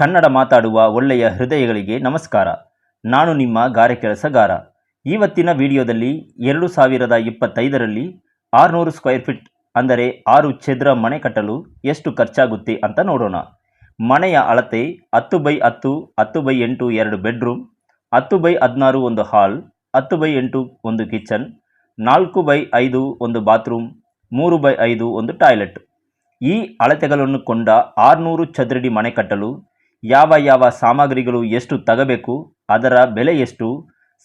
ಕನ್ನಡ ಮಾತಾಡುವ ಒಳ್ಳೆಯ ಹೃದಯಗಳಿಗೆ ನಮಸ್ಕಾರ. ನಾನು ನಿಮ್ಮ ಗಾರೆ ಕೆಲಸಗಾರ ಇವತ್ತಿನ ವಿಡಿಯೋದಲ್ಲಿ ಎರಡು ಸಾವಿರದ ಇಪ್ಪತ್ತೈದರಲ್ಲಿ ಆರುನೂರು ಸ್ಕ್ವೇರ್ ಫೀಟ್ ಅಂದರೆ ಆರು ಚದರ ಮನೆ ಕಟ್ಟಲು ಎಷ್ಟು ಖರ್ಚಾಗುತ್ತೆ ಅಂತ ನೋಡೋಣ. ಮನೆಯ ಅಳತೆ ಹತ್ತು ಬೈ ಹತ್ತು ಹತ್ತು ಬೈ ಎಂಟು ಎರಡು ಬೆಡ್ರೂಮ್, ಹತ್ತು ಬೈ ಹದಿನಾರು ಒಂದು ಹಾಲ್, ಹತ್ತು ಬೈ ಎಂಟು ಒಂದು ಕಿಚನ್, ನಾಲ್ಕು ಬೈ ಐದು ಒಂದು ಬಾತ್ರೂಮ್, ಮೂರು ಬೈ ಐದು ಒಂದು ಟಾಯ್ಲೆಟ್. ಈ ಅಳತೆಗಳನ್ನು ಕೊಂಡ ಆರುನೂರು ಚದರಡಿ ಮನೆ ಕಟ್ಟಲು ಯಾವ ಯಾವ ಸಾಮಗ್ರಿಗಳು ಎಷ್ಟು ತಗಬೇಕು, ಅದರ ಬೆಲೆ ಎಷ್ಟು,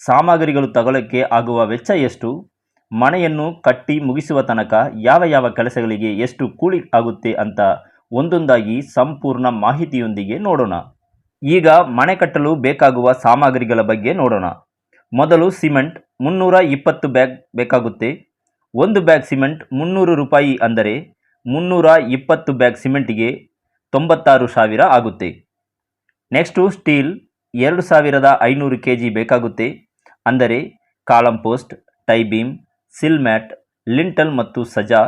ಸಾಮಗ್ರಿಗಳು ತಗೊಳ್ಳೋಕ್ಕೆ ಆಗುವ ವೆಚ್ಚ ಎಷ್ಟು, ಮನೆಯನ್ನು ಕಟ್ಟಿ ಮುಗಿಸುವ ತನಕ ಯಾವ ಯಾವ ಕೆಲಸಗಳಿಗೆ ಎಷ್ಟು ಕೂಲಿ ಆಗುತ್ತೆ ಅಂತ ಒಂದೊಂದಾಗಿ ಸಂಪೂರ್ಣ ಮಾಹಿತಿಯೊಂದಿಗೆ ನೋಡೋಣ. ಈಗ ಮನೆ ಕಟ್ಟಲು ಬೇಕಾಗುವ ಸಾಮಗ್ರಿಗಳ ಬಗ್ಗೆ ನೋಡೋಣ. ಮೊದಲು ಸಿಮೆಂಟ್ ಮುನ್ನೂರ ಇಪ್ಪತ್ತು ಬ್ಯಾಗ್ ಬೇಕಾಗುತ್ತೆ. ಒಂದು ಬ್ಯಾಗ್ ಸಿಮೆಂಟ್ ಮುನ್ನೂರು ರೂಪಾಯಿ ಅಂದರೆ ಮುನ್ನೂರ ಇಪ್ಪತ್ತು ಬ್ಯಾಗ್ ಸಿಮೆಂಟಿಗೆ ತೊಂಬತ್ತಾರು ಸಾವಿರ ಆಗುತ್ತೆ. ನೆಕ್ಸ್ಟು ಸ್ಟೀಲ್ ಎರಡು ಸಾವಿರದ ಐನೂರು ಕೆ ಜಿ ಬೇಕಾಗುತ್ತೆ. ಅಂದರೆ column post, tie beam, sill mat, lintel ಮತ್ತು ಸಜಾ,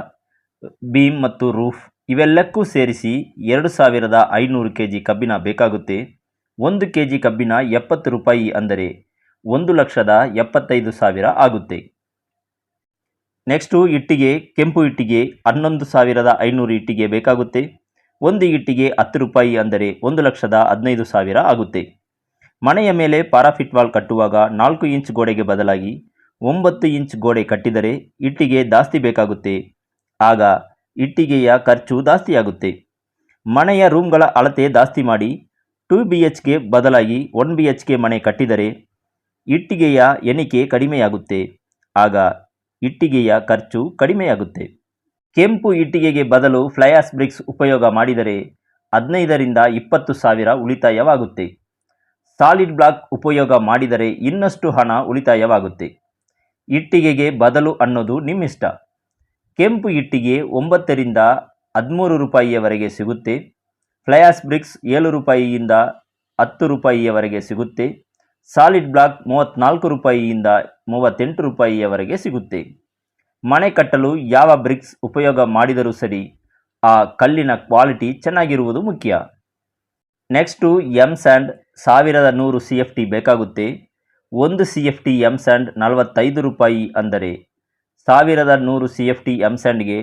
ಬೀಮ್ ಮತ್ತು ರೂಫ್ ಇವೆಲ್ಲಕ್ಕೂ ಸೇರಿಸಿ ಎರಡು ಸಾವಿರದ ಐನೂರು ಕೆ ಜಿ ಕಬ್ಬಿನ ಬೇಕಾಗುತ್ತೆ. ಒಂದು ಕೆ ಜಿ ಕಬ್ಬಿನ ಎಪ್ಪತ್ತು ರೂಪಾಯಿ ಅಂದರೆ ಒಂದು ಲಕ್ಷದ ಎಪ್ಪತ್ತೈದು ಸಾವಿರ ಆಗುತ್ತೆ. ನೆಕ್ಸ್ಟು ಇಟ್ಟಿಗೆ, ಕೆಂಪು ಇಟ್ಟಿಗೆ ಹನ್ನೊಂದು ಸಾವಿರದ ಐನೂರು ಇಟ್ಟಿಗೆ ಬೇಕಾಗುತ್ತೆ. ಒಂದು ಇಟ್ಟಿಗೆ ಹತ್ತು ರೂಪಾಯಿ ಅಂದರೆ ಒಂದು ಲಕ್ಷದ ಹದಿನೈದು ಸಾವಿರ ಆಗುತ್ತೆ. ಮನೆಯ ಮೇಲೆ ಪಾರಾಫಿಟ್ ವಾಲ್ ಕಟ್ಟುವಾಗ ನಾಲ್ಕು ಇಂಚ್ ಗೋಡೆಗೆ ಬದಲಾಗಿ ಒಂಬತ್ತು ಇಂಚ್ ಗೋಡೆ ಕಟ್ಟಿದರೆ ಇಟ್ಟಿಗೆ ಜಾಸ್ತಿ ಬೇಕಾಗುತ್ತೆ. ಆಗ ಇಟ್ಟಿಗೆಯ ಖರ್ಚು ಜಾಸ್ತಿಯಾಗುತ್ತೆ ಮನೆಯ ರೂಮ್ಗಳ ಅಳತೆ ಜಾಸ್ತಿ ಮಾಡಿ ಟೂ ಬಿ ಎಚ್ ಕೆ ಬದಲಾಗಿ ಒನ್ ಬಿ ಎಚ್ ಕೆ ಮನೆ ಕಟ್ಟಿದರೆ ಇಟ್ಟಿಗೆಯ ಎಣಿಕೆ ಕಡಿಮೆಯಾಗುತ್ತೆ. ಆಗ ಇಟ್ಟಿಗೆಯ ಖರ್ಚು ಕಡಿಮೆಯಾಗುತ್ತೆ. ಕೆಂಪು ಇಟ್ಟಿಗೆಗೆ ಬದಲು ಫ್ಲಯಾಸ್ ಬ್ರಿಕ್ಸ್ ಉಪಯೋಗ ಮಾಡಿದರೆ ಹದಿನೈದರಿಂದ ಇಪ್ಪತ್ತು ಸಾವಿರ ಉಳಿತಾಯವಾಗುತ್ತೆ. ಸಾಲಿಡ್ ಬ್ಲಾಕ್ ಉಪಯೋಗ ಮಾಡಿದರೆ ಇನ್ನಷ್ಟು ಹಣ ಉಳಿತಾಯವಾಗುತ್ತೆ. ಇಟ್ಟಿಗೆಗೆ ಬದಲು ಅನ್ನೋದು ನಿಮ್ಮಿಷ್ಟ. ಕೆಂಪು ಇಟ್ಟಿಗೆ ಒಂಬತ್ತರಿಂದ ಹದಿಮೂರು ರೂಪಾಯಿಯವರೆಗೆ ಸಿಗುತ್ತೆ. ಫ್ಲಯಾಸ್ ಬ್ರಿಕ್ಸ್ ಏಳು ರೂಪಾಯಿಯಿಂದ ಹತ್ತು ರೂಪಾಯಿಯವರೆಗೆ ಸಿಗುತ್ತೆ. ಸಾಲಿಡ್ ಬ್ಲಾಕ್ ಮೂವತ್ತ್ನಾಲ್ಕು ರೂಪಾಯಿಯಿಂದ ಮೂವತ್ತೆಂಟು ರೂಪಾಯಿಯವರೆಗೆ ಸಿಗುತ್ತೆ. ಮನೆ ಕಟ್ಟಲು ಯಾವ ಬ್ರಿಕ್ಸ್ ಉಪಯೋಗ ಮಾಡಿದರೂ ಸರಿ, ಆ ಕಲ್ಲಿನ ಕ್ವಾಲಿಟಿ ಚೆನ್ನಾಗಿರುವುದು ಮುಖ್ಯ. ನೆಕ್ಸ್ಟು ಎಂ ಸ್ಯಾಂಡ್ ಸಾವಿರದ ನೂರು ಸಿ ಎಫ್ ಟಿ ಬೇಕಾಗುತ್ತೆ. ಒಂದು C F T M sand ನಲವತ್ತೈದು ರೂಪಾಯಿ ಅಂದರೆ ಸಾವಿರದ ನೂರು ಸಿ ಎಫ್ ಟಿ ಎಂ ಸ್ಯಾಂಡ್ಗೆ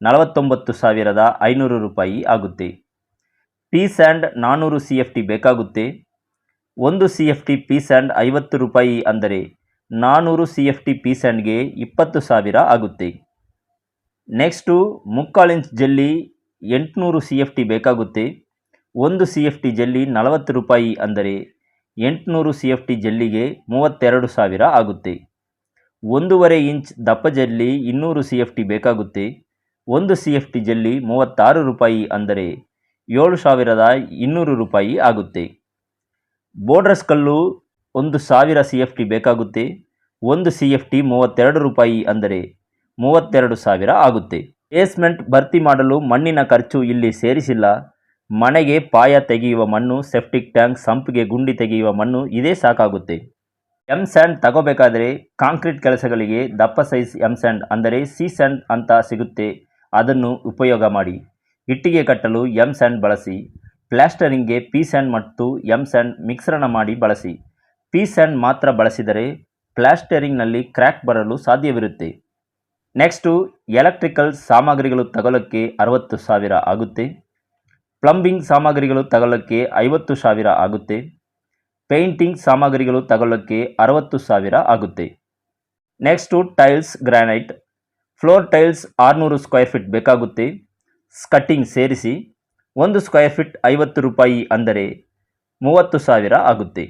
ನಲವತ್ತೊಂಬತ್ತು ಸಾವಿರದ ಐನೂರು ರೂಪಾಯಿ ಆಗುತ್ತೆ. ಪಿ ಸ್ಯಾಂಡ್ ನಾನ್ನೂರು ಸಿ ಎಫ್ ಟಿ ಬೇಕಾಗುತ್ತೆ. ಒಂದು C F T P sand ಐವತ್ತು ರೂಪಾಯಿ ಅಂದರೆ ನಾನ್ನೂರು ಸಿ ಎಫ್ ಟಿ ಪೀಸ್ ಆ್ಯಂಡ್ಗೆ ಇಪ್ಪತ್ತು ಸಾವಿರ ಆಗುತ್ತೆ. ನೆಕ್ಸ್ಟು, ಮುಕ್ಕಾಲು ಇಂಚ್ ಜಲ್ಲಿ ಎಂಟುನೂರು ಸಿ ಎಫ್ ಟಿ ಬೇಕಾಗುತ್ತೆ. ಒಂದು ಸಿ ಎಫ್ ಟಿ ಜಲ್ಲಿ ನಲವತ್ತು ರೂಪಾಯಿ ಅಂದರೆ ಎಂಟುನೂರು ಸಿ ಎಫ್ ಟಿ ಜಲ್ಲಿಗೆ ಮೂವತ್ತೆರಡು ಸಾವಿರ ಆಗುತ್ತೆ. ಒಂದೂವರೆ ಇಂಚ್ ದಪ್ಪ ಜಲ್ಲಿ ಇನ್ನೂರು ಸಿ ಎಫ್ ಟಿ ಬೇಕಾಗುತ್ತೆ. ಒಂದು ಸಿ ಎಫ್ ಟಿ ಜಲ್ಲಿ ಮೂವತ್ತಾರು ರೂಪಾಯಿ ಅಂದರೆ ಏಳು ಸಾವಿರದ ಇನ್ನೂರು ರೂಪಾಯಿ ಆಗುತ್ತೆ. ಬೋರ್ಡ್ರಸ್ ಕಲ್ಲು ಒಂದು ಸಾವಿರ ಸಿ ಎಫ್ ಟಿ ಬೇಕಾಗುತ್ತೆ, ಒಂದು ಸಿ ಎಫ್ ಟಿ ಮೂವತ್ತೆರಡು ರೂಪಾಯಿ ಅಂದರೆ ಮೂವತ್ತೆರಡು ಸಾವಿರ ಆಗುತ್ತೆ. ಬೇಸ್ಮೆಂಟ್ ಭರ್ತಿ ಮಾಡಲು ಮಣ್ಣಿನ ಖರ್ಚು ಇಲ್ಲಿ ಸೇರಿಸಿಲ್ಲ. ಮನೆಗೆ ಪಾಯ ತೆಗೆಯುವ ಮಣ್ಣು ಸೆಫ್ಟಿಕ್ ಟ್ಯಾಂಕ್, ಸಂಪಿಗೆ ಗುಂಡಿ ತೆಗೆಯುವ ಮಣ್ಣು, ಇದೇ ಸಾಕಾಗುತ್ತೆ. ಎಂ ಸ್ಯಾಂಡ್ ತಗೋಬೇಕಾದರೆ ಕಾಂಕ್ರೀಟ್ ಕೆಲಸಗಳಿಗೆ ದಪ್ಪ ಸೈಜ್ ಎಂ ಸ್ಯಾಂಡ್ ಅಂದರೆ ಸಿ ಸ್ಯಾಂಡ್ ಅಂತ ಸಿಗುತ್ತೆ. ಅದನ್ನು ಉಪಯೋಗ ಮಾಡಿ. ಇಟ್ಟಿಗೆ ಕಟ್ಟಲು ಎಂ ಸ್ಯಾಂಡ್ ಬಳಸಿ. ಪ್ಲಾಸ್ಟರಿಂಗ್ಗೆ ಪಿ ಸ್ಯಾಂಡ್ ಮತ್ತು ಎಂ ಸ್ಯಾಂಡ್ ಮಿಶ್ರಣ ಮಾಡಿ ಬಳಸಿ. ಪಿ ಸ್ಯಾಂಡ್ ಮಾತ್ರ ಬಳಸಿದರೆ ಪ್ಲಾಸ್ಟರಿಂಗ್ನಲ್ಲಿ ಕ್ರ್ಯಾಕ್ ಬರಲು ಸಾಧ್ಯವಿರುತ್ತೆ. ನೆಕ್ಸ್ಟು, ಎಲೆಕ್ಟ್ರಿಕಲ್ ಸಾಮಗ್ರಿಗಳು ತಗೊಳ್ಳೋಕ್ಕೆ ಅರವತ್ತು ಸಾವಿರ ಆಗುತ್ತೆ. ಪ್ಲಂಬಿಂಗ್ ಸಾಮಗ್ರಿಗಳು ತಗೊಳ್ಳೋಕ್ಕೆ ಐವತ್ತು ಸಾವಿರ ಆಗುತ್ತೆ. ಪೇಂಟಿಂಗ್ ಸಾಮಗ್ರಿಗಳು ತಗೊಳ್ಳೋಕ್ಕೆ ಅರವತ್ತು ಸಾವಿರ ಆಗುತ್ತೆ. Next, tiles, granite. Floor tiles ಆರುನೂರು ಸ್ಕ್ವೇರ್ ಫೀಟ್ ಬೇಕಾಗುತ್ತೆ. ಸ್ಕಟ್ಟಿಂಗ್ ಸೇರಿಸಿ ಒಂದು ಸ್ಕ್ವೇರ್ ಫೀಟ್ ಐವತ್ತು ರೂಪಾಯಿ ಅಂದರೆ ಮೂವತ್ತು ಸಾವಿರ ಆಗುತ್ತೆ.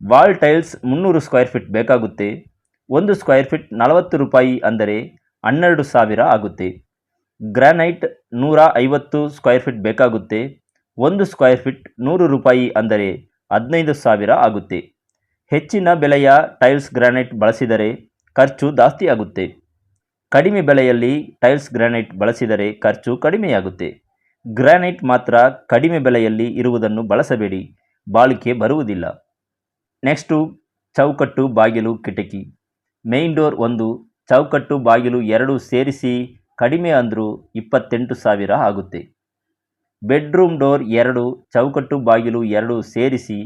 ವಾಲ್ ಟೈಲ್ಸ್ ಮುನ್ನೂರು ಸ್ಕ್ವೇರ್ ಫೀಟ್ ಬೇಕಾಗುತ್ತೆ. ಒಂದು ಸ್ಕ್ವೇರ್ ಫೀಟ್ ನಲವತ್ತು ರೂಪಾಯಿ ಅಂದರೆ ಹನ್ನೆರಡು ಸಾವಿರ ಆಗುತ್ತೆ. ಗ್ರಾನೈಟ್ ನೂರ ಐವತ್ತು ಸ್ಕ್ವೇರ್ ಫೀಟ್ ಬೇಕಾಗುತ್ತೆ. ಒಂದು ಸ್ಕ್ವೇರ್ ಫೀಟ್ ನೂರು ರೂಪಾಯಿ ಅಂದರೆ ಹದಿನೈದು ಸಾವಿರ ಆಗುತ್ತೆ. ಹೆಚ್ಚಿನ ಬೆಲೆಯ ಟೈಲ್ಸ್ ಗ್ರಾನೈಟ್ ಬಳಸಿದರೆ ಖರ್ಚು ಜಾಸ್ತಿ ಆಗುತ್ತೆ. ಕಡಿಮೆ ಬೆಲೆಯಲ್ಲಿ ಟೈಲ್ಸ್ ಗ್ರಾನೈಟ್ ಬಳಸಿದರೆ ಖರ್ಚು ಕಡಿಮೆಯಾಗುತ್ತೆ. ಗ್ರಾನೈಟ್ ಮಾತ್ರ ಕಡಿಮೆ ಬೆಲೆಯಲ್ಲಿ ಇರುವುದನ್ನು ಬಳಸಬೇಡಿ. ಬಾಳಿಕೆ ಬರುವುದಿಲ್ಲ. ನೆಕ್ಸ್ಟು ಚೌಕಟ್ಟು, ಬಾಗಿಲು, ಕಿಟಕಿ. ಮೇನ್ ಡೋರ್ ಒಂದು, ಚೌಕಟ್ಟು, ಬಾಗಿಲು ಎರಡು ಸೇರಿಸಿ ಕಡಿಮೆ ಅಂದರೂ ಇಪ್ಪತ್ತೆಂಟು ಸಾವಿರ ಆಗುತ್ತೆ. ಬೆಡ್ರೂಮ್ ಡೋರ್ ಎರಡು, ಚೌಕಟ್ಟು, ಬಾಗಿಲು ಎರಡು ಸೇರಿಸಿ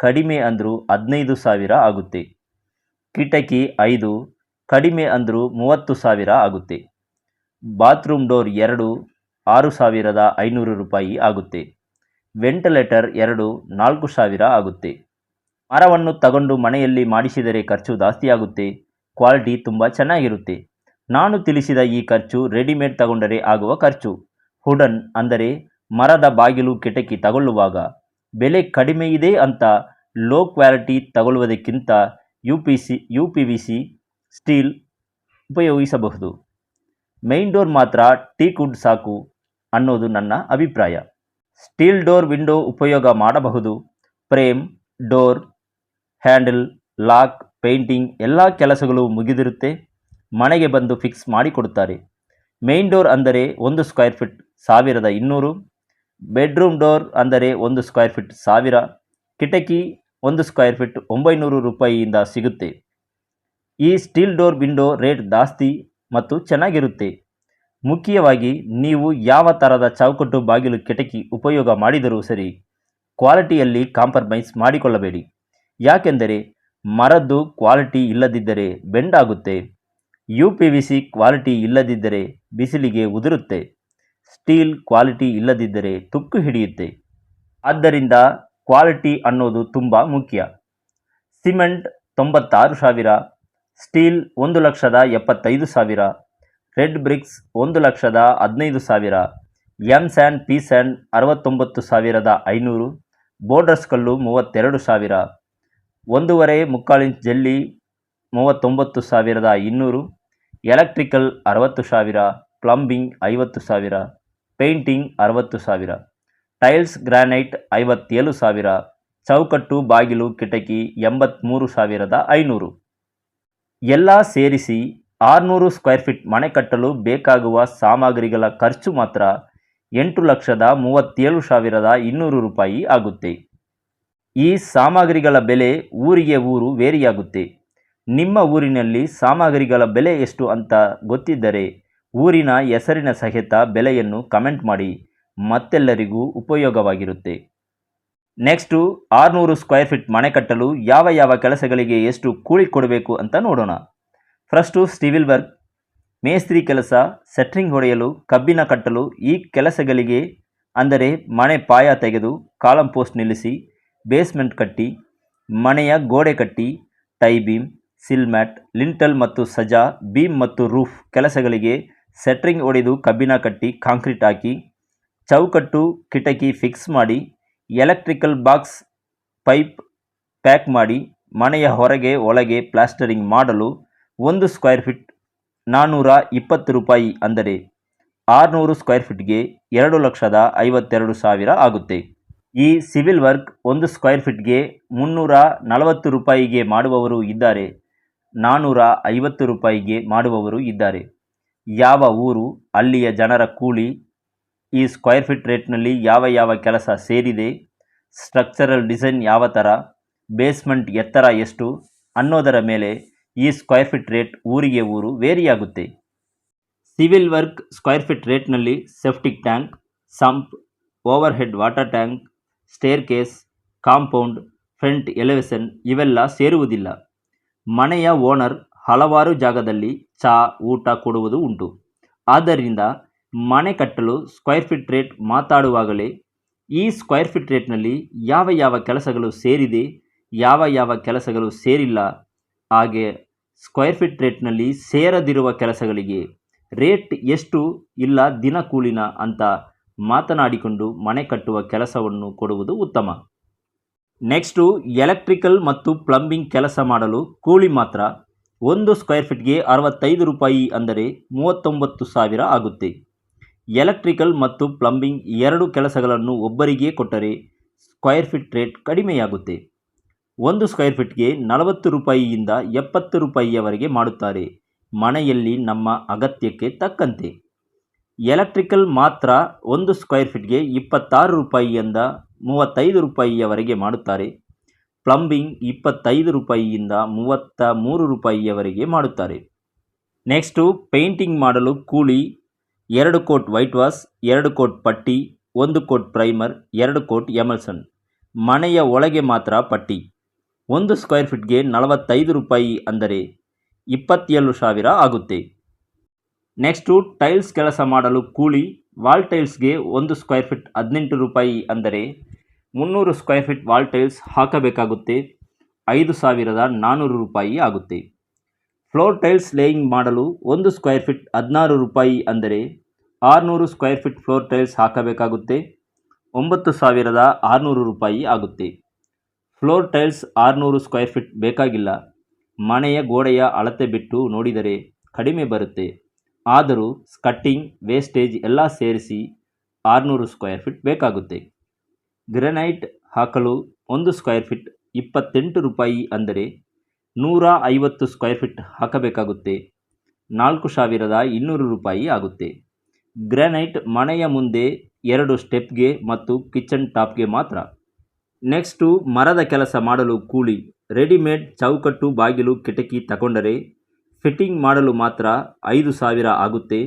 ಕಡಿಮೆ ಅಂದರೂ ಹದಿನೈದು ಸಾವಿರ ಆಗುತ್ತೆ. ಕಿಟಕಿ ಐದು, ಕಡಿಮೆ ಅಂದರೂ ಮೂವತ್ತು ಸಾವಿರ ಆಗುತ್ತೆ. ಬಾತ್ರೂಮ್ ಡೋರ್ ಎರಡು, ಆರು ಸಾವಿರದ ಐನೂರು ರೂಪಾಯಿ ಆಗುತ್ತೆ. ವೆಂಟಿಲೇಟರ್ ಎರಡು, ನಾಲ್ಕು ಸಾವಿರ ಆಗುತ್ತೆ. ಮರವನ್ನು ತಗೊಂಡು ಮನೆಯಲ್ಲಿ ಮಾಡಿಸಿದರೆ ಖರ್ಚು ಜಾಸ್ತಿಯಾಗುತ್ತೆ, ಕ್ವಾಲಿಟಿ ತುಂಬ ಚೆನ್ನಾಗಿರುತ್ತೆ. ನಾನು ತಿಳಿಸಿದ ಈ ಖರ್ಚು ರೆಡಿಮೇಡ್ ತಗೊಂಡರೆ ಆಗುವ ಖರ್ಚು. ಹುಡನ್ ಅಂದರೆ ಮರದ ಬಾಗಿಲು ಕಿಟಕಿ ತಗೊಳ್ಳುವಾಗ, ಬೆಲೆ ಕಡಿಮೆ ಇದೆ ಅಂತ low quality ತಗೊಳ್ಳುವುದಕ್ಕಿಂತ U P C U P V C steel ಉಪಯೋಗಿಸಬಹುದು. ಮೈನ್ ಡೋರ್ ಮಾತ್ರ ಟೀಕ್ ವುಡ್ ಸಾಕು ಅನ್ನೋದು ನನ್ನ ಅಭಿಪ್ರಾಯ. ಸ್ಟೀಲ್ ಡೋರ್ ವಿಂಡೋ ಉಪಯೋಗ ಮಾಡಬಹುದು. Frame door handle, lock, painting ಎಲ್ಲ ಕೆಲಸಗಳು ಮುಗಿದಿರುತ್ತೆ. ಮನೆಗೆ ಬಂದು ಫಿಕ್ಸ್ ಮಾಡಿಕೊಡುತ್ತಾರೆ ಮೇನ್ ಡೋರ್ ಅಂದರೆ ಒಂದು ಸ್ಕ್ವೇರ್ ಫೀಟ್ ಸಾವಿರದ ಇನ್ನೂರು. ಬೆಡ್ರೂಮ್ ಡೋರ್ ಅಂದರೆ ಒಂದು ಸ್ಕ್ವೇರ್ ಫೀಟ್ ಸಾವಿರ. ಕಿಟಕಿ ಒಂದು ಸ್ಕ್ವೇರ್ ಫೀಟ್ ಒಂಬೈನೂರು ರೂಪಾಯಿಯಿಂದ ಸಿಗುತ್ತೆ. ಈ ಸ್ಟೀಲ್ ಡೋರ್ ವಿಂಡೋ ರೇಟ್ ಜಾಸ್ತಿ ಮತ್ತು ಚೆನ್ನಾಗಿರುತ್ತೆ. ಮುಖ್ಯವಾಗಿ ನೀವು ಯಾವ ಥರದ ಚೌಕಟ್ಟು ಬಾಗಿಲು ಕಿಟಕಿ ಉಪಯೋಗ ಮಾಡಿದರೂ ಸರಿ, ಕ್ವಾಲಿಟಿಯಲ್ಲಿ ಕಾಂಪ್ರಮೈಸ್ ಮಾಡಿಕೊಳ್ಳಬೇಡಿ. ಯಾಕೆಂದರೆ ಮರದ್ದು ಕ್ವಾಲಿಟಿ ಇಲ್ಲದಿದ್ದರೆ ಬೆಂಡ್ ಆಗುತ್ತೆ U P V C quality ಇಲ್ಲದಿದ್ದರೆ ಬಿಸಿಲಿಗೆ ಉದುರುತ್ತೆ. ಸ್ಟೀಲ್ ಕ್ವಾಲಿಟಿ ಇಲ್ಲದಿದ್ದರೆ ತುಕ್ಕು ಹಿಡಿಯುತ್ತೆ. ಆದ್ದರಿಂದ ಕ್ವಾಲಿಟಿ ಅನ್ನೋದು ತುಂಬ ಮುಖ್ಯ. ಸಿಮೆಂಟ್ ತೊಂಬತ್ತಾರು ಸಾವಿರ, ಸ್ಟೀಲ್ ಒಂದು ಲಕ್ಷದ ಎಪ್ಪತ್ತೈದು ಸಾವಿರ, ರೆಡ್ ಬ್ರಿಕ್ಸ್ ಒಂದು ಲಕ್ಷದ ಹದಿನೈದು ಸಾವಿರ ಎಂ ಸ್ಯಾಂಡ್ ಪಿ ಸ್ಯಾಂಡ್ ಅರವತ್ತೊಂಬತ್ತು ಸಾವಿರದ ಐನೂರು ಬೋರ್ಡರ್ಸ್ ಕಲ್ಲು ಮೂವತ್ತೆರಡು ಸಾವಿರ ಒಂದೂವರೆ ಮುಕ್ಕಾಲು ಇಂಚ್ ಜಲ್ಲಿ ಮೂವತ್ತೊಂಬತ್ತು ಸಾವಿರದ ಇನ್ನೂರು, ಎಲೆಕ್ಟ್ರಿಕಲ್ ಅರವತ್ತು ಸಾವಿರ, ಪ್ಲಂಬಿಂಗ್ ಐವತ್ತು ಸಾವಿರ, ಪೇಂಟಿಂಗ್ ಅರವತ್ತು ಸಾವಿರ, ಟೈಲ್ಸ್ ಗ್ರಾನೈಟ್ ಐವತ್ತೇಳು ಸಾವಿರ, ಚೌಕಟ್ಟು ಬಾಗಿಲು ಕಿಟಕಿ ಎಂಬತ್ತ್ಮೂರು ಸಾವಿರದ ಐನೂರು. ಎಲ್ಲ ಸೇರಿಸಿ ಆರುನೂರು ಸ್ಕ್ವೇರ್ ಫೀಟ್ ಮನೆ ಕಟ್ಟಲು ಬೇಕಾಗುವ ಸಾಮಗ್ರಿಗಳ ಖರ್ಚು ಮಾತ್ರ ಎಂಟು ಲಕ್ಷದ ಮೂವತ್ತೇಳು ಸಾವಿರದ ಇನ್ನೂರು ರೂಪಾಯಿ ಆಗುತ್ತೆ. ಈ ಸಾಮಗ್ರಿಗಳ ಬೆಲೆ ಊರಿಗೆ ಊರು ವೇರಿಯಾಗುತ್ತೆ. ನಿಮ್ಮ ಊರಿನಲ್ಲಿ ಸಾಮಗ್ರಿಗಳ ಬೆಲೆ ಎಷ್ಟು ಅಂತ ಗೊತ್ತಿದ್ದರೆ ಊರಿನ ಹೆಸರಿನ ಸಹಿತ ಬೆಲೆಯನ್ನು ಕಮೆಂಟ್ ಮಾಡಿ, ಮತ್ತೆಲ್ಲರಿಗೂ ಉಪಯೋಗವಾಗಿರುತ್ತೆ. ನೆಕ್ಸ್ಟು, ಆರುನೂರು ಸ್ಕ್ವೇರ್ ಫೀಟ್ ಮನೆ ಕಟ್ಟಲು ಯಾವ ಯಾವ ಕೆಲಸಗಳಿಗೆ ಎಷ್ಟು ಕೂಲಿ ಕೊಡಬೇಕು ಅಂತ ನೋಡೋಣ. ಫಸ್ಟು ಸ್ಟಿವಿಲ್ ವರ್ಕ್, ಮೇಸ್ತ್ರಿ ಕೆಲಸ, ಸೆಟ್ರಿಂಗ್ ಹೊಡೆಯಲು, ಕಬ್ಬಿನ ಕಟ್ಟಲು ಈ ಕೆಲಸಗಳಿಗೆ ಅಂದರೆ ಮನೆ ಪಾಯ ತೆಗೆದು, ಕಾಲಂ ಪೋಸ್ಟ್ ನಿಲ್ಲಿಸಿ ಬೇಸ್ಮೆಂಟ್ ಕಟ್ಟಿ, ಮನೆಯ ಗೋಡೆ ಕಟ್ಟಿ tie beam sill mat lintel ಮತ್ತು ಸಜಾ ಬೀಮ್ ಮತ್ತು ರೂಫ್ ಕೆಲಸಗಳಿಗೆ ಸೆಟ್ರಿಂಗ್ ಒಡೆದು ಕಬ್ಬಿಣ ಕಟ್ಟಿ ಕಾಂಕ್ರೀಟ್ ಹಾಕಿ, ಚೌಕಟ್ಟು, ಕಿಟಕಿ ಫಿಕ್ಸ್ ಮಾಡಿ ಎಲೆಕ್ಟ್ರಿಕಲ್ ಬಾಕ್ಸ್ ಪೈಪ್ ಪ್ಯಾಕ್ ಮಾಡಿ, ಮನೆಯ ಹೊರಗೆ ಒಳಗೆ ಪ್ಲಾಸ್ಟರಿಂಗ್ ಮಾಡಲು ಒಂದು ಸ್ಕ್ವೇರ್ ಫೀಟ್ ನಾನ್ನೂರ ಇಪ್ಪತ್ತು ರೂಪಾಯಿ ಅಂದರೆ ಆರುನೂರು ಸ್ಕ್ವೇರ್ ಫೀಟ್ಗೆ ಎರಡು ಲಕ್ಷದ ಐವತ್ತೆರಡು ಸಾವಿರ ಆಗುತ್ತೆ. ಈ ಸಿವಿಲ್ ವರ್ಕ್ ಒಂದು ಸ್ಕ್ವೇರ್ ಫೀಟ್ಗೆ ಮುನ್ನೂರ ನಲವತ್ತು ರೂಪಾಯಿಗೆ ಮಾಡುವವರು ಇದ್ದಾರೆ. ನಾನ್ನೂರ ಐವತ್ತು ರೂಪಾಯಿಗೆ ಮಾಡುವವರು ಇದ್ದಾರೆ. ಯಾವ ಊರು, ಅಲ್ಲಿಯ ಜನರ ಕೂಲಿ, ಈ ಸ್ಕ್ವೇರ್ ಫೀಟ್ ರೇಟ್ನಲ್ಲಿ ಯಾವ ಯಾವ ಕೆಲಸ ಸೇರಿದೆ, ಸ್ಟ್ರಕ್ಚರಲ್ ಡಿಸೈನ್ ಯಾವ ಥರ ಬೇಸ್ಮೆಂಟ್ ಎತ್ತರ ಎಷ್ಟು, ಅನ್ನೋದರ ಮೇಲೆ ಈ ಸ್ಕ್ವೇರ್ ಫೀಟ್ ರೇಟ್ ಊರಿಗೆ ಊರು ವೇರಿಯಾಗುತ್ತೆ. Civil work square feet ರೇಟ್ನಲ್ಲಿ septic tank, sump overhead water tank staircase compound front elevation ಇವೆಲ್ಲ ಸೇರುವುದಿಲ್ಲ. ಮನೆಯ ಓನರ್ ಹಲವಾರು ಜಾಗದಲ್ಲಿ ಚಾ, ಊಟ ಕೊಡುವುದು ಉಂಟು. ಆದ್ದರಿಂದ ಮನೆ ಕಟ್ಟಲು ಸ್ಕ್ವೇರ್ ಫೀಟ್ ರೇಟ್ ಮಾತಾಡುವಾಗಲೇ ಈ ಸ್ಕ್ವೇರ್ ಫೀಟ್ ರೇಟ್ನಲ್ಲಿ ಯಾವ ಯಾವ ಕೆಲಸಗಳು ಸೇರಿದೆ, ಯಾವ ಯಾವ ಕೆಲಸಗಳು ಸೇರಿಲ್ಲ, ಹಾಗೆ ಸ್ಕ್ವೇರ್ ಫೀಟ್ ರೇಟ್ನಲ್ಲಿ ಸೇರದಿರುವ ಕೆಲಸಗಳಿಗೆ ರೇಟ್ ಎಷ್ಟು ಇಲ್ಲ ದಿನ ಕೂಲಿನ ಅಂತ ಮಾತನಾಡಿಕೊಂಡು ಮನೆ ಕಟ್ಟುವ ಕೆಲಸವನ್ನು ಕೊಡುವುದು ಉತ್ತಮ. ನೆಕ್ಸ್ಟು ಎಲೆಕ್ಟ್ರಿಕಲ್ ಮತ್ತು ಪ್ಲಂಬಿಂಗ್ ಕೆಲಸ ಮಾಡಲು ಕೂಲಿ ಮಾತ್ರ ಒಂದು ಸ್ಕ್ವೇರ್ ಫೀಟ್ಗೆ ಅರವತ್ತೈದು ರೂಪಾಯಿ ಅಂದರೆ ಮೂವತ್ತೊಂಬತ್ತು ಸಾವಿರ ಆಗುತ್ತೆ. ಎಲೆಕ್ಟ್ರಿಕಲ್ ಮತ್ತು ಪ್ಲಂಬಿಂಗ್ ಎರಡು ಕೆಲಸಗಳನ್ನು ಒಬ್ಬರಿಗೆ ಕೊಟ್ಟರೆ ಸ್ಕ್ವೇರ್ ಫೀಟ್ ರೇಟ್ ಕಡಿಮೆಯಾಗುತ್ತೆ. ಒಂದು ಸ್ಕ್ವೇರ್ ಫೀಟ್ಗೆ ನಲವತ್ತು ರೂಪಾಯಿಯಿಂದ ಎಪ್ಪತ್ತು ರೂಪಾಯಿಯವರೆಗೆ ಮಾಡುತ್ತಾರೆ. ಮನೆಯಲ್ಲಿ ನಮ್ಮ ಅಗತ್ಯಕ್ಕೆ ತಕ್ಕಂತೆ. ಎಲೆಕ್ಟ್ರಿಕಲ್ ಮಾತ್ರ ಒಂದು ಸ್ಕ್ವೇರ್ ಫೀಟ್ಗೆ ಇಪ್ಪತ್ತಾರು ರೂಪಾಯಿಯಿಂದ ಮೂವತ್ತೈದು ರೂಪಾಯಿಯವರೆಗೆ ಮಾಡುತ್ತಾರೆ. ಪ್ಲಂಬಿಂಗ್ ಇಪ್ಪತ್ತೈದು ರೂಪಾಯಿಯಿಂದ ಮೂವತ್ತ ಮೂರು ರೂಪಾಯಿಯವರೆಗೆ ಮಾಡುತ್ತಾರೆ. ನೆಕ್ಸ್ಟು ಪೇಂಟಿಂಗ್ ಮಾಡಲು ಕೂಲಿ, ಎರಡು ಕೋಟ್ ವೈಟ್ ವಾಶ್, ಎರಡು ಕೋಟ್ ಪಟ್ಟಿ, ಒಂದು ಕೋಟ್ ಪ್ರೈಮರ್, ಎರಡು ಕೋಟ್ ಎಮಲ್ಸನ್. ಮನೆಯ ಒಳಗೆ ಮಾತ್ರ ಪಟ್ಟಿ. ಒಂದು ಸ್ಕ್ವೇರ್ ಫೀಟ್ಗೆ ನಲವತ್ತೈದು ರೂಪಾಯಿ ಅಂದರೆ ಇಪ್ಪತ್ತೇಳು ಸಾವಿರ ಆಗುತ್ತೆ. ನೆಕ್ಸ್ಟು ಟೈಲ್ಸ್ ಕೆಲಸ ಮಾಡಲು ಕೂಲಿ, ವಾಲ್ ಟೈಲ್ಸ್ಗೆ ಒಂದು ಸ್ಕ್ವೇರ್ ಫೀಟ್ ಹದಿನೆಂಟು ರೂಪಾಯಿ ಅಂದರೆ ಮುನ್ನೂರು ಸ್ಕ್ವೇರ್ ಫೀಟ್ ವಾಲ್ ಟೈಲ್ಸ್ ಹಾಕಬೇಕಾಗುತ್ತೆ. ಐದು ಸಾವಿರದ ನಾನ್ನೂರು ರೂಪಾಯಿ ಆಗುತ್ತೆ. ಫ್ಲೋರ್ ಟೈಲ್ಸ್ ಲೇಯಿಂಗ್ ಮಾಡಲು ಒಂದು ಸ್ಕ್ವೇರ್ ಫೀಟ್ ಹದಿನಾರು ರೂಪಾಯಿ ಅಂದರೆ ಆರುನೂರು ಸ್ಕ್ವೇರ್ ಫೀಟ್ ಫ್ಲೋರ್ ಟೈಲ್ಸ್ ಹಾಕಬೇಕಾಗುತ್ತೆ. ಒಂಬತ್ತು ಸಾವಿರದ ಆರುನೂರು ರೂಪಾಯಿ ಆಗುತ್ತೆ. ಫ್ಲೋರ್ ಟೈಲ್ಸ್ ಆರುನೂರು ಸ್ಕ್ವೇರ್ ಫೀಟ್ ಬೇಕಾಗಿಲ್ಲ. ಮನೆಯ ಗೋಡೆಯ ಅಳತೆ ಬಿಟ್ಟು ನೋಡಿದರೆ ಕಡಿಮೆ ಬರುತ್ತೆ. ಆದರೂ ಸ್ಕಟ್ಟಿಂಗ್, ವೇಸ್ಟೇಜ್ ಎಲ್ಲ ಸೇರಿಸಿ ಆರುನೂರು ಸ್ಕ್ವೇರ್ ಫೀಟ್ ಬೇಕಾಗುತ್ತೆ. ಗ್ರೆನೈಟ್ ಹಾಕಲು ಒಂದು ಸ್ಕ್ವೇರ್ ಫೀಟ್ ಇಪ್ಪತ್ತೆಂಟು ರೂಪಾಯಿ ಅಂದರೆ ನೂರ ಐವತ್ತು ಸ್ಕ್ವೇರ್ ಫೀಟ್ ಹಾಕಬೇಕಾಗುತ್ತೆ. ನಾಲ್ಕು ಸಾವಿರದ ಇನ್ನೂರು ರೂಪಾಯಿ ಆಗುತ್ತೆ. ಗ್ರಾನೈಟ್ ಮನೆಯ ಮುಂದೆ ಎರಡು ಸ್ಟೆಪ್ಗೆ ಮತ್ತು ಕಿಚನ್ ಟಾಪ್ಗೆ ಮಾತ್ರ. ನೆಕ್ಸ್ಟು ಮರದ ಕೆಲಸ ಮಾಡಲು ಕೂಲಿ, ರೆಡಿಮೇಡ್ ಚೌಕಟ್ಟು ಬಾಗಿಲು ಕಿಟಕಿ ತಗೊಂಡರೆ ಫಿಟ್ಟಿಂಗ್ ಮಾಡಲು ಮಾತ್ರ ಐದು ಸಾವಿರ ಆಗುತ್ತೆ.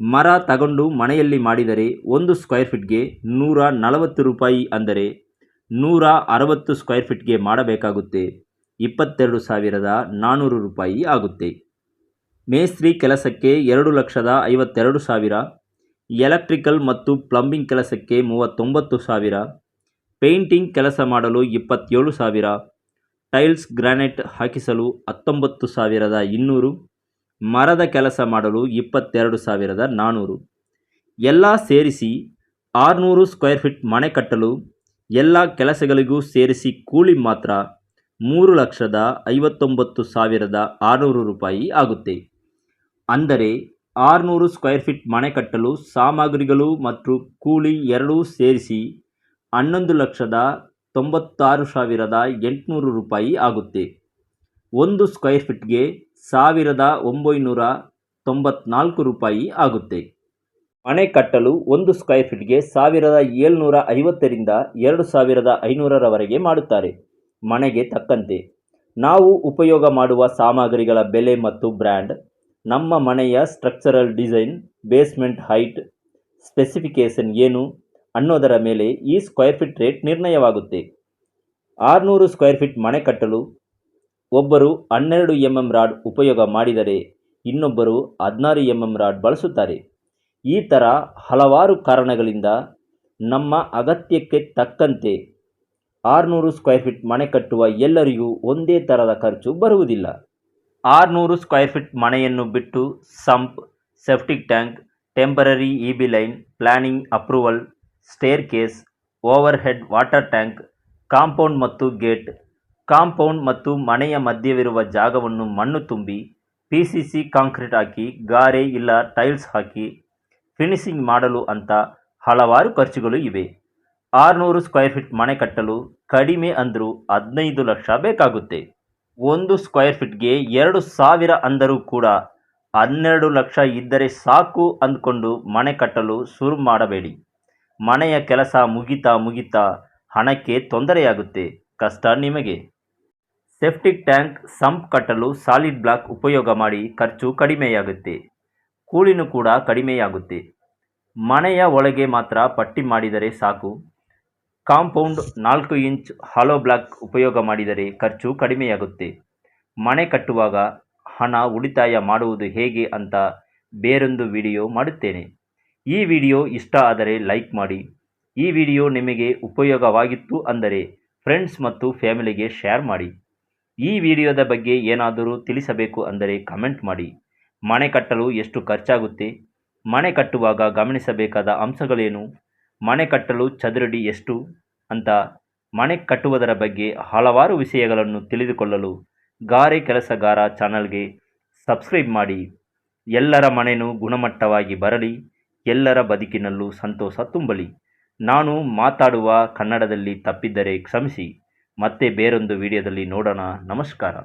ಮರ ತಗೊಂಡು ಮನೆಯಲ್ಲಿ ಮಾಡಿದರೆ ಒಂದು ಸ್ಕ್ವೇರ್ ಫೀಟ್ಗೆ ನೂರ ನಲವತ್ತು ರೂಪಾಯಿ ಅಂದರೆ ನೂರ ಅರವತ್ತು ಸ್ಕ್ವೇರ್ ಫೀಟ್ಗೆ ಮಾಡಬೇಕಾಗುತ್ತೆ. ಇಪ್ಪತ್ತೆರಡು ಸಾವಿರದ ನಾನ್ನೂರು ರೂಪಾಯಿ ಆಗುತ್ತೆ. ಮೇಸ್ತ್ರಿ ಕೆಲಸಕ್ಕೆ ಎರಡು ಲಕ್ಷದ ಐವತ್ತೆರಡು ಸಾವಿರ, ಎಲೆಕ್ಟ್ರಿಕಲ್ ಮತ್ತು ಪ್ಲಂಬಿಂಗ್ ಕೆಲಸಕ್ಕೆ ಮೂವತ್ತೊಂಬತ್ತು ಸಾವಿರ, ಪೇಂಟಿಂಗ್ ಕೆಲಸ ಮಾಡಲು ಇಪ್ಪತ್ತೇಳು ಸಾವಿರ ಟೈಲ್ಸ್ ಗ್ರಾನೈಟ್ ಹಾಕಿಸಲು ಹತ್ತೊಂಬತ್ತು ಸಾವಿರದ ಇನ್ನೂರು, ಮರದ ಕೆಲಸ ಮಾಡಲು ಇಪ್ಪತ್ತೆರಡು ಸಾವಿರದ ನಾನ್ನೂರು ಎಲ್ಲ ಸೇರಿಸಿ ಆರುನೂರು ಸ್ಕ್ವೇರ್ ಫೀಟ್ ಮನೆ ಕಟ್ಟಲು ಎಲ್ಲ ಕೆಲಸಗಳಿಗೂ ಸೇರಿಸಿ ಕೂಲಿ ಮಾತ್ರ ಮೂರು ಲಕ್ಷದ ಐವತ್ತೊಂಬತ್ತು ಸಾವಿರದ ಆರುನೂರು ರೂಪಾಯಿ ಆಗುತ್ತೆ. ಅಂದರೆ ಆರುನೂರು ಸ್ಕ್ವೇರ್ ಫೀಟ್ ಮನೆ ಕಟ್ಟಲು ಸಾಮಗ್ರಿಗಳು ಮತ್ತು ಕೂಲಿ ಎರಡೂ ಸೇರಿಸಿ ಹನ್ನೊಂದು ಲಕ್ಷದ ತೊಂಬತ್ತಾರು ಸಾವಿರದ ಎಂಟುನೂರು ರೂಪಾಯಿ ಆಗುತ್ತೆ. ಒಂದು ಸ್ಕ್ವೇರ್ ಫೀಟ್ಗೆ ಸಾವಿರದ ಒಂಬೈನೂರ ತೊಂಬತ್ನಾಲ್ಕು ರೂಪಾಯಿ ಆಗುತ್ತೆ. ಮನೆ ಕಟ್ಟಲು ಒಂದು ಸ್ಕ್ವೇರ್ ಫೀಟ್ಗೆ ಸಾವಿರದ ಏಳ್ನೂರ ಐವತ್ತರಿಂದ ಎರಡು ಸಾವಿರದ ಐನೂರರವರೆಗೆ ಮಾಡುತ್ತಾರೆ. ಮನೆಗೆ ತಕ್ಕಂತೆ. ನಾವು ಉಪಯೋಗ ಮಾಡುವ ಸಾಮಗ್ರಿಗಳ ಬೆಲೆ ಮತ್ತು ಬ್ರ್ಯಾಂಡ್, ನಮ್ಮ ಮನೆಯ structural design, basement height, specification ಏನು ಅನ್ನೋದರ ಮೇಲೆ ಈ ಸ್ಕ್ವೇರ್ ಫೀಟ್ ರೇಟ್ ನಿರ್ಣಯವಾಗುತ್ತೆ. ಆರುನೂರು ಸ್ಕ್ವೇರ್ ಫೀಟ್ ಮನೆ ಕಟ್ಟಲು ಒಬ್ಬರು ಹನ್ನೆರಡು ಎಂ ಎಂ ರಾಡ್ ಉಪಯೋಗ ಮಾಡಿದರೆ ಇನ್ನೊಬ್ಬರು ಹದಿನಾರು ಎಂ ಎಂ ರಾಡ್ ಬಳಸುತ್ತಾರೆ. ಈ ಥರ ಹಲವಾರು ಕಾರಣಗಳಿಂದ ನಮ್ಮ ಅಗತ್ಯಕ್ಕೆ ತಕ್ಕಂತೆ ಆರುನೂರು ಸ್ಕ್ವೇರ್ ಫೀಟ್ ಮನೆ ಕಟ್ಟುವ ಎಲ್ಲರಿಗೂ ಒಂದೇ ಥರದ ಖರ್ಚು ಬರುವುದಿಲ್ಲ. ಆರುನೂರು ಸ್ಕ್ವೇರ್ ಫೀಟ್ ಮನೆಯನ್ನು ಬಿಟ್ಟು, sump septic tank temporary E B line planning approval staircase overhead water tank, compound ಮತ್ತು ಗೇಟ್, ಕಾಂಪೌಂಡ್ ಮತ್ತು ಮನೆಯ ಮಧ್ಯವಿರುವ ಜಾಗವನ್ನು ಮಣ್ಣು ತುಂಬಿ, ಪಿ ಸಿ ಸಿ ಕಾಂಕ್ರೀಟ್ ಹಾಕಿ, ಗಾರೆ ಇಲ್ಲ ಟೈಲ್ಸ್ ಹಾಕಿ, ಫಿನಿಶಿಂಗ್ ಮಾಡಲು ಅಂತ ಹಲವಾರು ಖರ್ಚುಗಳು ಇವೆ. ಆರುನೂರು ಸ್ಕ್ವೇರ್ ಫೀಟ್ ಮನೆ ಕಟ್ಟಲು ಕಡಿಮೆ ಅಂದರೂ ಹದಿನೈದು ಲಕ್ಷ ಬೇಕಾಗುತ್ತೆ. ಒಂದು ಸ್ಕ್ವೇರ್ ಫೀಟ್ಗೆ ಎರಡು ಸಾವಿರ ಅಂದರೂ ಕೂಡ ಹನ್ನೆರಡು ಲಕ್ಷ ಇದ್ದರೆ ಸಾಕು ಅಂದ್ಕೊಂಡು ಮನೆ ಕಟ್ಟಲು ಶುರು ಮಾಡಬೇಡಿ. ಮನೆಯ ಕೆಲಸ ಮುಗಿತಾ ಮುಗಿತಾ ಹಣಕ್ಕೆ ತೊಂದರೆಯಾಗುತ್ತೆ. ಕಷ್ಟ ನಿಮಗೆ. ಸೆಫ್ಟಿಕ್ ಟ್ಯಾಂಕ್, ಸಂಪ್ ಕಟ್ಟಲು ಸಾಲಿಡ್ ಬ್ಲಾಕ್ ಉಪಯೋಗ ಮಾಡಿ ಖರ್ಚು ಕಡಿಮೆಯಾಗುತ್ತೆ. ಕೂಲಿನೂ ಕೂಡ ಕಡಿಮೆಯಾಗುತ್ತೆ. ಮನೆಯ ಒಳಗೆ ಮಾತ್ರ ಪಟ್ಟಿ ಮಾಡಿದರೆ ಸಾಕು. ಕಾಂಪೌಂಡ್ ನಾಲ್ಕು ಇಂಚ್ ಹಾಲೋ ಬ್ಲಾಕ್ ಉಪಯೋಗ ಮಾಡಿದರೆ ಖರ್ಚು ಕಡಿಮೆಯಾಗುತ್ತೆ. ಮನೆ ಕಟ್ಟುವಾಗ ಹಣ ಉಳಿತಾಯ ಮಾಡುವುದು ಹೇಗೆ ಅಂತ ಬೇರೊಂದು ವಿಡಿಯೋ ಮಾಡುತ್ತೇನೆ. ಈ ವಿಡಿಯೋ ಇಷ್ಟ ಆದರೆ ಲೈಕ್ ಮಾಡಿ. ಈ ವಿಡಿಯೋ ನಿಮಗೆ ಉಪಯೋಗವಾಗಿತ್ತು ಅಂದರೆ ಫ್ರೆಂಡ್ಸ್ ಮತ್ತು ಫ್ಯಾಮಿಲಿಗೆ ಶೇರ್ ಮಾಡಿ. ಈ ವಿಡಿಯೋದ ಬಗ್ಗೆ ಏನಾದರೂ ತಿಳಿಸಬೇಕು ಅಂದರೆ ಕಮೆಂಟ್ ಮಾಡಿ. ಮನೆ ಕಟ್ಟಲು ಎಷ್ಟು ಖರ್ಚಾಗುತ್ತೆ? ಮನೆ ಕಟ್ಟುವಾಗ ಗಮನಿಸಬೇಕಾದ ಅಂಶಗಳೇನು? ಮನೆ ಕಟ್ಟಲು ಚದುರಡಿ ಎಷ್ಟು? ಅಂತ ಮನೆ ಕಟ್ಟುವುದರ ಬಗ್ಗೆ ಹಲವಾರು ವಿಷಯಗಳನ್ನು ತಿಳಿದುಕೊಳ್ಳಲು ಗಾರೆ ಕೆಲಸಗಾರ ಚಾನಲ್ಗೆ ಸಬ್ಸ್ಕ್ರೈಬ್ ಮಾಡಿ. ಎಲ್ಲರ ಮನೆಯೂ ಗುಣಮಟ್ಟವಾಗಿ ಬರಲಿ. ಎಲ್ಲರ ಬದುಕಿನಲ್ಲೂ ಸಂತೋಷ ತುಂಬಲಿ. ನಾನು ಮಾತಾಡುವ ಕನ್ನಡದಲ್ಲಿ ತಪ್ಪಿದ್ದರೆ ಕ್ಷಮಿಸಿ. ಮತ್ತೆ ಬೇರೊಂದು ವಿಡಿಯೋದಲ್ಲಿ ನೋಡೋಣ. ನಮಸ್ಕಾರ.